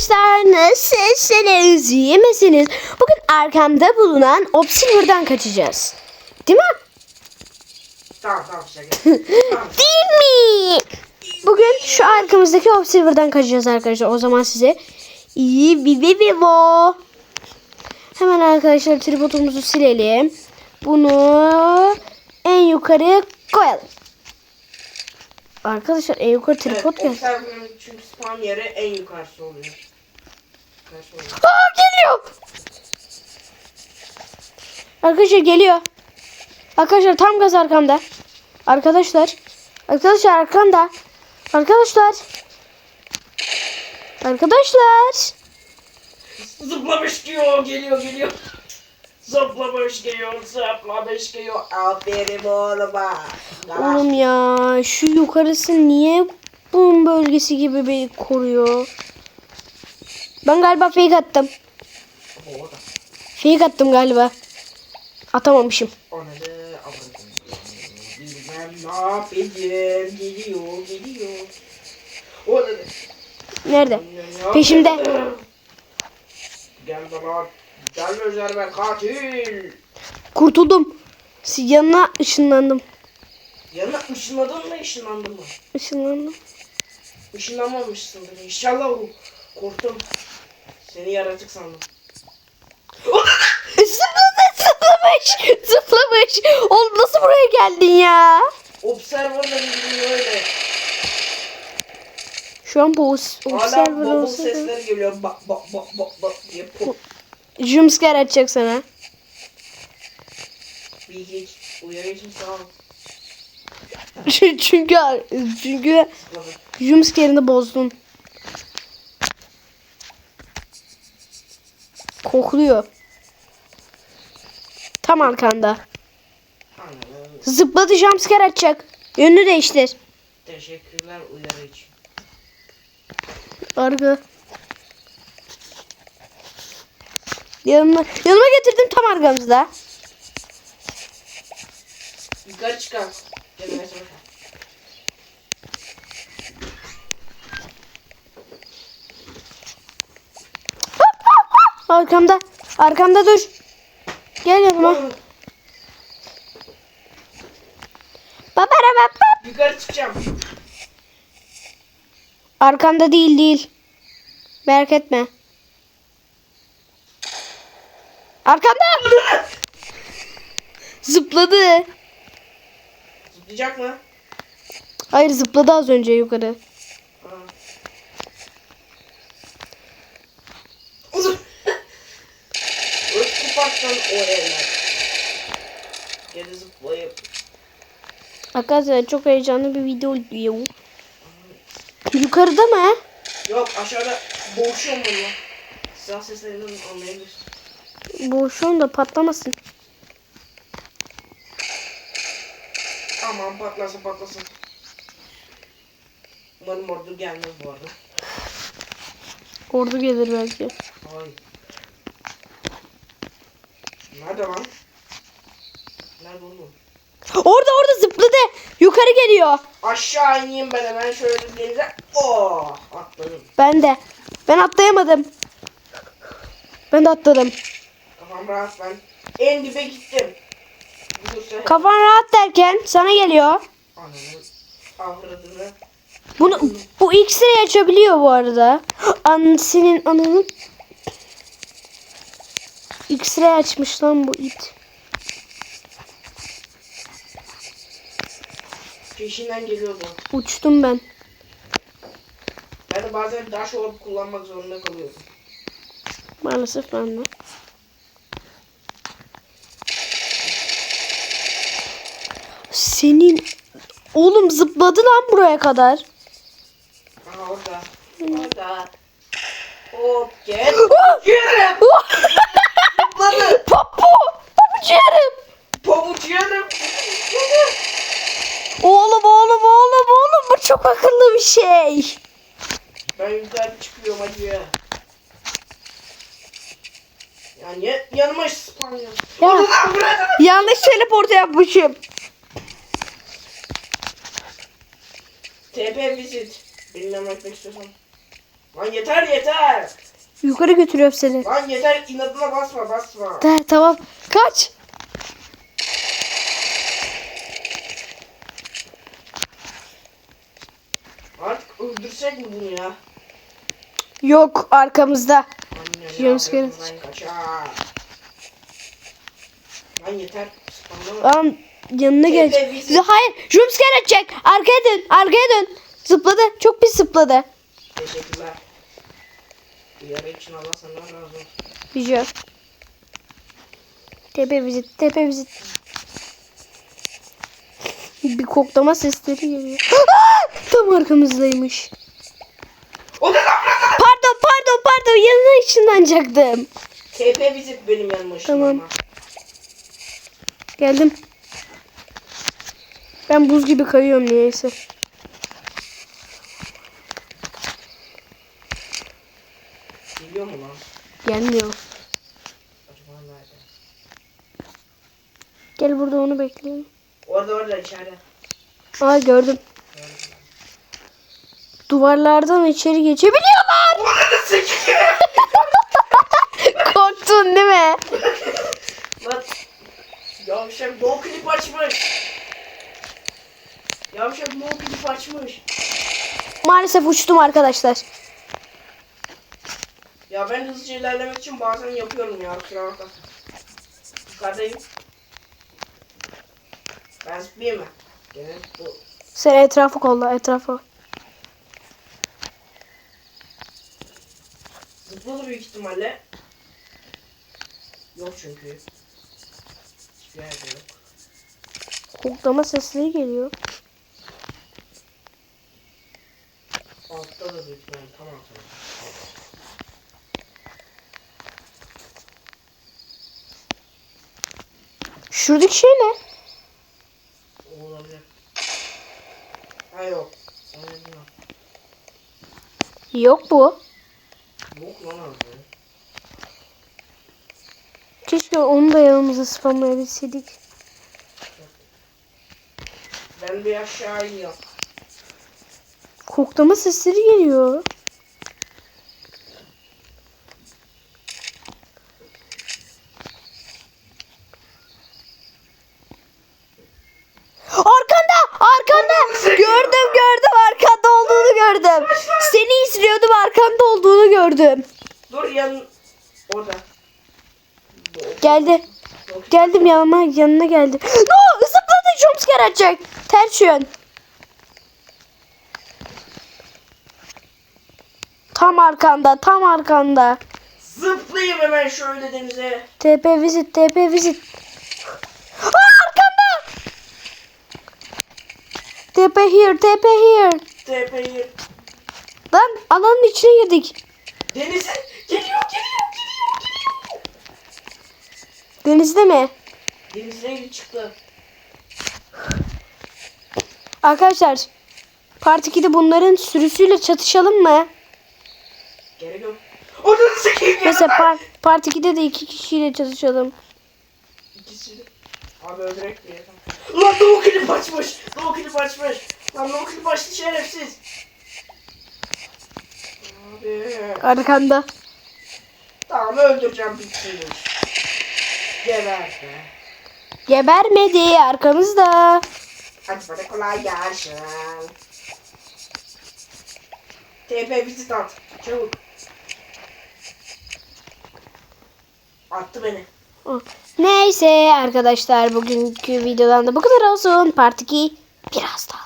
arkadaşlar nasılsınız? İyi misiniz? Bugün arkamda bulunan Obsidian'dan kaçacağız. Değil mi? Tamam tamam. Değil mi? Bugün şu arkamızdaki Obsidian'dan kaçacağız arkadaşlar. O zaman size iyi bir video. Hemen arkadaşlar tripodumuzu silelim. Bunu en yukarı koyalım. Arkadaşlar en yukarı tripod Evet, gel. Çünkü spawn yeri en yukarısı oluyor. Aa geliyor. Arkadaşlar geliyor. Arkadaşlar tam gaz arkamda. Arkadaşlar. Arkadaşlar arkamda. Arkadaşlar. Arkadaşlar. Zıplamış diyor geliyor geliyor. Zıplamış geliyor zıplamış geliyor. Aferin oğluma. Oğlum ya şu yukarısı niye bunun bölgesi gibi beni koruyor? Ben galiba fake attım. Fake attım galiba. Atamamışım. Nerede? Peşimde. Gel bana. Gel üzerime katil. Kurtuldum. Yanına ışınlandım. Yanına ışınladın mı ışınlandın mı? Işınlandım. Işınlanmamışsındır inşallah. Korktum. Seni yaratık sandım. Zıpladı zıplamış. Zıplamış. Oğlum nasıl buraya geldin ya? Observer'la bildiğin öyle. Şu an bu os- Hala observer bubble olsa da sesleri geliyor. Bak bak bak bak bak diye pop. jumpscare atacak sana. Bir hiç uyarı için sağ ol. çünkü çünkü Zıpladı. jumpscare'ını bozdun. Kokluyor. Tam arkanda. Zıpladı jumpscare atacak. Yönünü değiştir. Teşekkürler uyarı için. Arka. Yanıma, yanıma getirdim tam arkamızda. Yukarı çıkar. Kendine sor. Arkamda. Arkamda dur. Gel yanıma. Babara bap. Yukarı çıkacağım. Arkamda değil değil. Merak etme. Arkamda. Zıpladı. Zıplayacak mı? Hayır zıpladı az önce yukarı. Ha. Uzun. Ötü patron o eller. Geri zıplayıp. Arkadaşlar çok heyecanlı bir video oluyor. Yukarıda mı? Yok aşağıda boğuşuyorum bununla. Silah seslerinden anlayabilirsin. Boşun da patlamasın. Aman patlasın patlasın. Umarım ordu gelmez bu arada. Ordu gelir belki. Hayır. Nerede lan? Nerede oğlum? Orada orada zıpladı. Yukarı geliyor. Aşağı ineyim ben hemen şöyle denize. Oh atladım. Ben de. Ben atlayamadım. Ben de atladım. Kafam rahat ben. En dibe gittim. Kafan rahat derken sana geliyor. Avradını. Bunu bu X-ray açabiliyor bu arada. An senin ananın X-ray açmış lan bu it. Peşinden geliyordu. Uçtum ben. Ben de bazen dash orb kullanmak zorunda kalıyorum. Maalesef ben de. Senin oğlum zıpladı lan buraya kadar. Aha orada. Orada. Hop gel. Oh! Zıpladı. Papu! Pabuç yerim. Pabuç yerim. Oğlum oğlum oğlum oğlum bu çok akıllı bir şey. Ben yukarı çıkıyorum. Yani ya, yanıma spam ya. Yanlış teleport yapmışım. TP visit. Benimle yapmak istiyorsan. Lan yeter yeter. Yukarı götürüyorum seni. Lan yeter inadına basma basma. Der tamam. Kaç. Artık öldürsek mi bunu ya? Yok arkamızda. Jumpscare. Lan yeter. Lan yanına Z- Hayır. Jumpscare atacak. Arkaya dön. Arkaya dön. Zıpladı. Çok pis zıpladı. Teşekkürler. Uyarı için Allah senden razı olsun. Bir yok. Tepe vizit. Tepe vizit. Bir koklama sesleri geliyor. Aa! Tam arkamızdaymış. O da Pardon pardon pardon yanına ışınlanacaktım. TP vizit benim yanıma Tamam. Geldim. Ben buz gibi kayıyorum niyeyse. Geliyor mu lan? Gelmiyor. Gel burada onu bekleyelim. Orada orada içeride. Aa gördüm. Duvarlardan içeri geçebiliyorlar. Korktun değil mi? Lan. Yavşak no clip açmış. Yavşak no clip açmış. Maalesef uçtum arkadaşlar. Ya ben hızlıca ilerlemek için bazen yapıyorum ya kusura bakma. Yukarıdayım. Ben zıplayayım mı? Gene bu. Sen etrafı kolla etrafı. Zıpladı büyük ihtimalle. Yok çünkü. Hiçbir yerde yok. Koklama sesleri geliyor. Altta da büyük ihtimalle tam altta. Şuradaki şey ne? O olabilir. Ha yok. Yok bu. Yok lan abi. Keşke onu da yanımıza spamlayabilseydik. Ben bir aşağı iniyorum. Koklama sesleri geliyor. Arkanda! Arkanda! Gördüm gördüm arkanda olduğunu gördüm. Seni izliyordum arkanda olduğunu gördüm. Dur yan... Orada. Geldi. Geldim yanıma yanına geldi. No! Zıpladı jumpscare atacak. Ters yön. Tam arkanda tam arkanda. Zıplayayım hemen şöyle denize. TP visit, TP visit. Aa, arkanda. TP here, TP here. TP'yi. Lan alanın içine girdik. Denize geliyor geliyor geliyor geliyor. Denizde mi? Gidip çıktı. Arkadaşlar Part 2'de bunların sürüsüyle çatışalım mı? Gerek yok. Onu sikeyim ya. Mesela par Part 2'de de iki kişiyle çatışalım. İkisi de. Abi öldürek diye. Lan no clip açmış. No clip açmış. Lan no clip açtı şerefsiz. Arkanda. Tamam öldüreceğim bitsin bu iş. Geber be. Gebermedi arkamızda. Hadi bana kolay gelsin. TP visit at. Çabuk. Attı beni. Neyse arkadaşlar bugünkü videodan da bu kadar olsun. Part 2 birazdan.